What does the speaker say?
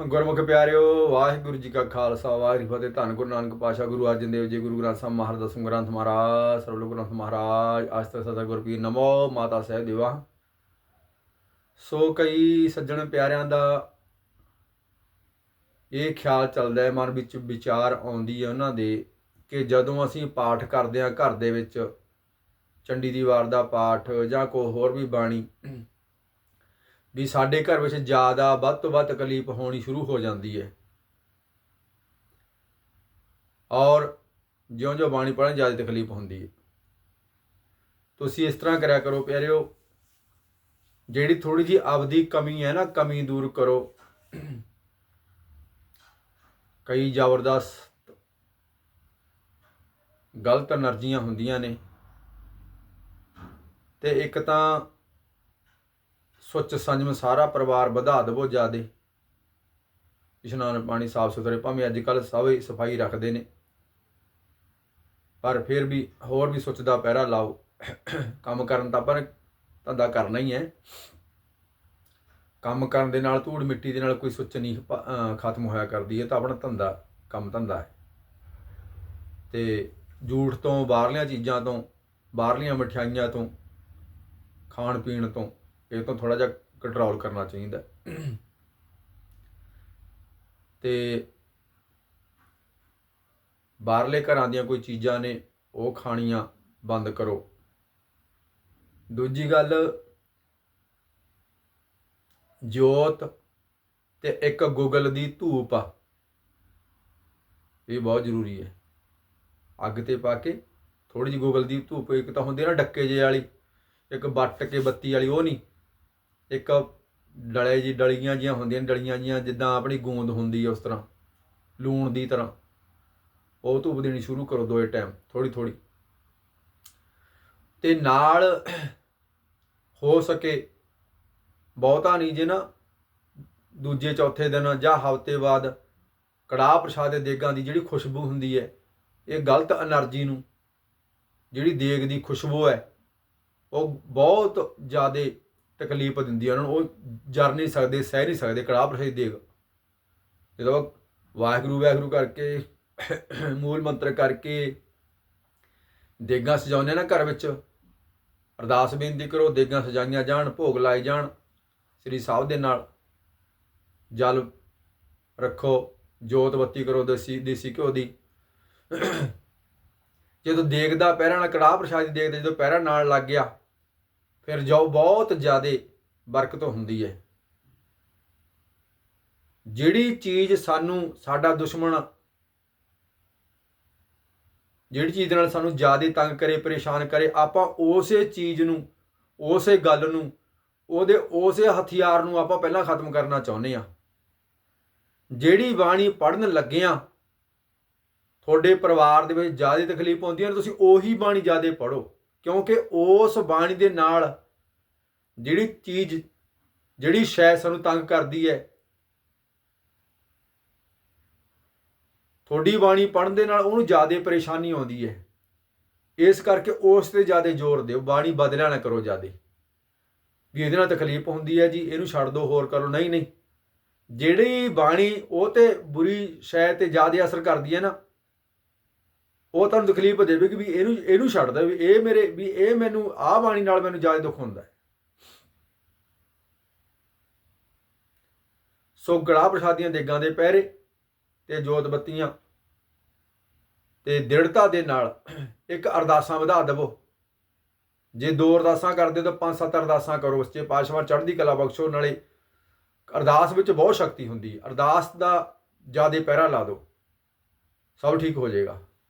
ਗੁਰਮੁਖ ਪਿਆਰਿਓ, ਵਾਹਿਗੁਰੂ ਜੀ ਕਾ ਖਾਲਸਾ, ਵਾਹਿਗੁਰੂ ਫਤਿਹ। ਧੰਨ ਗੁਰੂ ਨਾਨਕ ਪਾਸ਼ਾ ਗੁਰੂ ਅਰਜਨ ਦੇਵ ਜੀ, ਗੁਰੂ ਗ੍ਰੰਥ ਸਾਹਿਬ ਮਹਾਰਾਜ ਦਸਮ ਗ੍ਰੰਥ ਮਹਾਰਾਜ ਸਰਬ ਲੋਕ ਗ੍ਰੰਥ ਮਹਾਰਾਜ, ਅਸਤ ਸਦਾ ਗੁਰਪੀਰ ਨਮੋ, ਮਾਤਾ ਸਹਿਬ ਦੇਵਾ ਸੋ ਕਈ ਸੱਜਣ ਪਿਆਰਿਆਂ ਦਾ ਇਹ ਖਿਆਲ ਚੱਲਦਾ ਹੈ, ਮਨ ਵਿੱਚ ਵਿਚਾਰ ਆਉਂਦੀ ਹੈ ਉਹਨਾਂ ਦੇ ਕਿ ਜਦੋਂ ਅਸੀਂ ਪਾਠ ਕਰਦੇ ਹਾਂ ਘਰ ਦੇ ਵਿੱਚ ਚੰਡੀ ਦੀ ਵਾਰ ਦਾ ਪਾਠ ਜਾਂ ਕੋਈ ਹੋਰ ਵੀ ਬਾਣੀ ਵੀ ਸਾਡੇ ਘਰ ਵਿੱਚ ਜ਼ਿਆਦਾ ਵੱਧ ਤੋਂ ਵੱਧ ਤਕਲੀਫ ਹੋਣੀ ਸ਼ੁਰੂ ਹੋ ਜਾਂਦੀ ਹੈ। ਔਰ ਜਿਉਂ-ਜਿਉਂ ਬਾਣੀ ਪੜਨ ਜ਼ਿਆਦਾ ਤਕਲੀਫ ਹੁੰਦੀ ਹੈ। ਤੁਸੀਂ ਇਸ ਤਰ੍ਹਾਂ ਕਰਿਆ ਕਰੋ ਪਿਆਰਿਓ, ਜਿਹੜੀ ਥੋੜੀ ਜੀ ਆਪਦੀ ਕਮੀ ਹੈ ਨਾ, ਕਮੀ ਦੂਰ ਕਰੋ। ਕਈ ਜ਼ਬਰਦਸਤ ਗਲਤ એનર્ਜੀਆਂ ਹੁੰਦੀਆਂ ਨੇ। ਤੇ ਇੱਕ ਤਾਂ ਸੁੱਚ ਸੰਜਮ ਸਾਰਾ ਪਰਿਵਾਰ ਵਧਾ ਦੇਵੋ ਜਿਆਦੇ ਇਸ਼ਨਾਨ ਪਾਣੀ ਸਾਫ਼ ਸੁਥਰੇ, ਭਾਵੇਂ ਅੱਜ ਕੱਲ ਸਭ ਹੀ ਸਫ਼ਾਈ ਰੱਖਦੇ ਨੇ। ਪਰ ਫਿਰ ਵੀ ਹੋਰ ਵੀ ਸੁੱਚ ਦਾ ਪਹਿਰਾ ਲਾਓ। ਕੰਮ ਕਰਨ ਤਾਂ ਪਰ ਧੰਦਾ ਕਰਨਾ ਹੀ ਹੈ। ਕੰਮ ਕਰਨ ਦੇ ਨਾਲ ਧੂੜ ਮਿੱਟੀ ਦੇ ਨਾਲ ਕੋਈ ਸੁੱਚ ਨਹੀਂ ਖਤਮ ਹੋਇਆ ਕਰਦੀ ਹੈ ਤਾਂ ਆਪਣਾ ਧੰਦਾ, ਕੰਮ ਧੰਦਾ ਹੈ। ਤੇ ਜੂਠ ਤੋਂ, ਬਾਹਰਲੀਆਂ ਚੀਜ਼ਾਂ ਤੋਂ, ਬਾਹਰਲੀਆਂ ਮਠਿਆਈਆਂ ਤੋਂ ਖਾਣ ਪੀਣ ਤੋਂ ਇਹ ਤੋਂ ਥੋੜਾ ਜਿਹਾ ਕੰਟਰੋਲ ਕਰਨਾ ਚਾਹੀਦਾ। ਤੇ ਬਾਹਰਲੇ ਘਰਾਂ ਦੀਆਂ ਕੋਈ ਚੀਜ਼ਾਂ ਨੇ, ਉਹ ਖਾਣੀਆਂ ਬੰਦ ਕਰੋ। ਦੂਜੀ ਗੱਲ, ਜੋਤ ਤੇ ਇੱਕ ਗੁਗਲ ਦੀ ਧੂਪ ਆ। ਇਹ ਬਹੁਤ ਜ਼ਰੂਰੀ ਹੈ। ਅੱਗ ਤੇ ਪਾ ਕੇ ਥੋੜੀ ਜਿਹੀ ਗੁਗਲ ਦੀ ਧੂਪ, ਇੱਕ ਤਾਂ ਹੁੰਦੀ ਨਾ ਡੱਕੇ ਜੇ ਵਾਲੀ, ਇੱਕ ਵੱਟ ਕੇ ਬੱਤੀ ਵਾਲੀ, ਉਹ ਨਹੀਂ। ਇੱਕ ਡਲੇ ਜੀ, ਡਲੀਆਂ ਜੀਆਂ ਹੁੰਦੀਆਂ ਨੇ ਡਲੀਆਂ ਜੀਆਂ ਜਿੱਦਾਂ ਆਪਣੀ ਗੂੰਦ ਹੁੰਦੀ ਹੈ ਉਸ ਤਰ੍ਹਾਂ, ਲੂਣ ਦੀ ਤਰ੍ਹਾਂ। ਉਹ ਧੂਪ ਦੇਣੀ ਸ਼ੁਰੂ ਕਰੋ ਦੋਏ ਟਾਈਮ ਥੋੜੀ ਥੋੜੀ ਤੇ ਨਾਲ ਹੋ ਸਕੇ ਬਹੁਤਾ ਨਹੀਂ ਜੇ ਨਾ ਦੂਜੇ ਚੌਥੇ ਦਿਨ ਜਾਂ ਹਫ਼ਤੇ ਬਾਅਦ ਕੜਾਹ ਪ੍ਰਸ਼ਾਦ ਦੇ ਦੇਗਾਂ ਦੀ ਜਿਹੜੀ ਖੁਸ਼ਬੂ ਹੁੰਦੀ ਹੈ, ਇਹ ਗਲਤ એનર્ਜੀ ਨੂੰ ਜਿਹੜੀ ਦੇਗ ਦੀ ਖੁਸ਼ਬੂ ਹੈ, ਉਹ ਬਹੁਤ ਜ਼ਿਆਦਾ ਤਕਲੀਫ ਦਿੰਦੀ ਉਹਨਾਂ ਨੂੰ, ਉਹ ਜਰ ਨਹੀਂ ਸਕਦੇ, ਸਹਿ ਨਹੀਂ ਸਕਦੇ, ਕੜਾਹ ਪ੍ਰਸ਼ਾਦ ਦੀ ਦੇਗ ਜਦੋਂ ਵਾਹਿਗੁਰੂ ਵਾਹਿਗੁਰੂ ਕਰਕੇ, ਮੂਲ ਮੰਤਰ ਕਰਕੇ ਦੇਗਾਂ ਸਜਾਉਂਦੇ ਨਾ ਘਰ ਵਿੱਚ, ਅਰਦਾਸ ਬੇਨਤੀ ਕਰੋ, ਦੇਗਾਂ ਸਜਾਈਆਂ ਜਾਣ, ਭੋਗ ਲਾਏ ਜਾਣ, ਸ੍ਰੀ ਸਾਹਿਬ ਦੇ ਨਾਲ ਜਲ ਰੱਖੋ, ਜੋਤ ਬੱਤੀ ਕਰੋ, ਦੇਸੀ ਦੇਸੀ ਘਿਓ ਦੀ। ਜਦੋਂ ਦੇਖਦਾ ਪਹਿਰਾ ਨਾਲ ਕੜਾਹ ਪ੍ਰਸ਼ਾਦ ਦੀ ਜਦੋਂ ਪਹਿਰਾ ਨਾਲ ਲੱਗ ਗਿਆ ਫਿਰ ਜੋ ਬਹੁਤ ਜ਼ਿਆਦਾ ਬਰਕਤ ਹੁੰਦੀ ਹੈ। ਜਿਹੜੀ ਚੀਜ਼ ਸਾਨੂੰ, ਸਾਡਾ ਦੁਸ਼ਮਣ, ਜਿਹੜੀ ਚੀਜ਼ ਨਾਲ ਸਾਨੂੰ ਜ਼ਿਆਦਾ ਤੰਗ ਕਰੇ, ਪਰੇਸ਼ਾਨ ਕਰੇ, ਆਪਾਂ ਉਸੇ ਚੀਜ਼ ਨੂੰ, ਉਸੇ ਗੱਲ ਨੂੰ, ਉਹਦੇ ਉਸੇ ਹਥਿਆਰ ਨੂੰ ਆਪਾਂ ਪਹਿਲਾਂ ਖਤਮ ਕਰਨਾ ਚਾਹੁੰਦੇ ਆ ਜਿਹੜੀ ਬਾਣੀ ਪੜਨ ਲੱਗਿਆਂ, ਤੁਹਾਡੇ ਪਰਿਵਾਰ ਦੇ ਵਿੱਚ ਜ਼ਿਆਦਾ ਤਕਲੀਫ ਆਉਂਦੀ ਹੈ, ਤੁਸੀਂ ਉਹੀ ਬਾਣੀ ਜ਼ਿਆਦਾ ਪੜੋ ਕਿਉਂਕਿ ਉਸ ਬਾਣੀ ਦੇ ਨਾਲ ਜਿਹੜੀ ਚੀਜ਼, ਜਿਹੜੀ ਸ਼ੈ ਸਾਨੂੰ ਤੰਗ ਕਰਦੀ ਹੈ, ਤੁਹਾਡੀ ਬਾਣੀ ਪੜਨ ਦੇ ਨਾਲ ਉਹਨੂੰ ਜ਼ਿਆਦਾ ਪਰੇਸ਼ਾਨੀ ਆਉਂਦੀ ਹੈ। ਇਸ ਕਰਕੇ ਉਸ ਤੇ ਜ਼ਿਆਦਾ ਜ਼ੋਰ ਦਿਓ, ਬਾਣੀ ਬਦਲਿਆ ਨਾ ਕਰੋ ਜ਼ਿਆਦਾ। ਵੀ ਇਹਦੇ ਨਾਲ ਤਕਲੀਫ ਹੁੰਦੀ ਹੈ ਜੀ, ਇਹਨੂੰ ਛੱਡ ਦਿਓ ਹੋਰ ਕਰੋ। ਨਹੀਂ ਨਹੀਂ। ਜਿਹੜੀ ਬਾਣੀ ਉਹ ਤੇ ਬੁਰੀ ਸ਼ੈ ਤੇ ਜ਼ਿਆਦਾ ਅਸਰ ਕਰਦੀ ਹੈ ਨਾ ਉਹ ਤੁਹਾਨੂੰ ਤਕਲੀਫ ਦੇਵੇ ਕਿ ਵੀ ਇਹਨੂੰ ਇਹਨੂੰ ਛੱਡ ਦੇ ਵੀ ਇਹ ਮੇਰੇ, ਵੀ ਇਹ ਮੈਨੂੰ, ਆਹ ਬਾਣੀ ਨਾਲ ਮੈਨੂੰ ਜ਼ਿਆਦਾ ਦੁੱਖ ਹੁੰਦਾ ਹੈ। ਸੋ ਗੜਾ ਪ੍ਰਸ਼ਾਦੀਆਂ ਦੇਗਾਂ ਦੇ ਪਹਿਰੇ ਤੇ ਜੋਤ ਬੱਤੀਆਂ ਤੇ ਦ੍ਰਿੜਤਾ ਦੇ ਨਾਲ ਇੱਕ ਅਰਦਾਸਾਂ ਵਧਾ ਦੇਵੋ। ਜੇ ਦੋ ਅਰਦਾਸਾਂ ਕਰਦੇ ਤਾਂ ਪੰਜ ਸੱਤ ਅਰਦਾਸਾਂ ਕਰੋ। ਉਸ 'ਚ ਪਾਸ਼ਵਾ ਚੜ੍ਹਦੀ ਕਲਾ ਬਖਸ਼ੋ, ਨਾਲੇ ਅਰਦਾਸ ਵਿੱਚ ਬਹੁਤ ਸ਼ਕਤੀ ਹੁੰਦੀ ਅਰਦਾਸ ਦਾ ਜ਼ਿਆਦਾ ਪਹਿਰਾ ਲਾ ਦਿਓ। ਸਭ ਠੀਕ ਹੋ ਜਾਏਗਾ।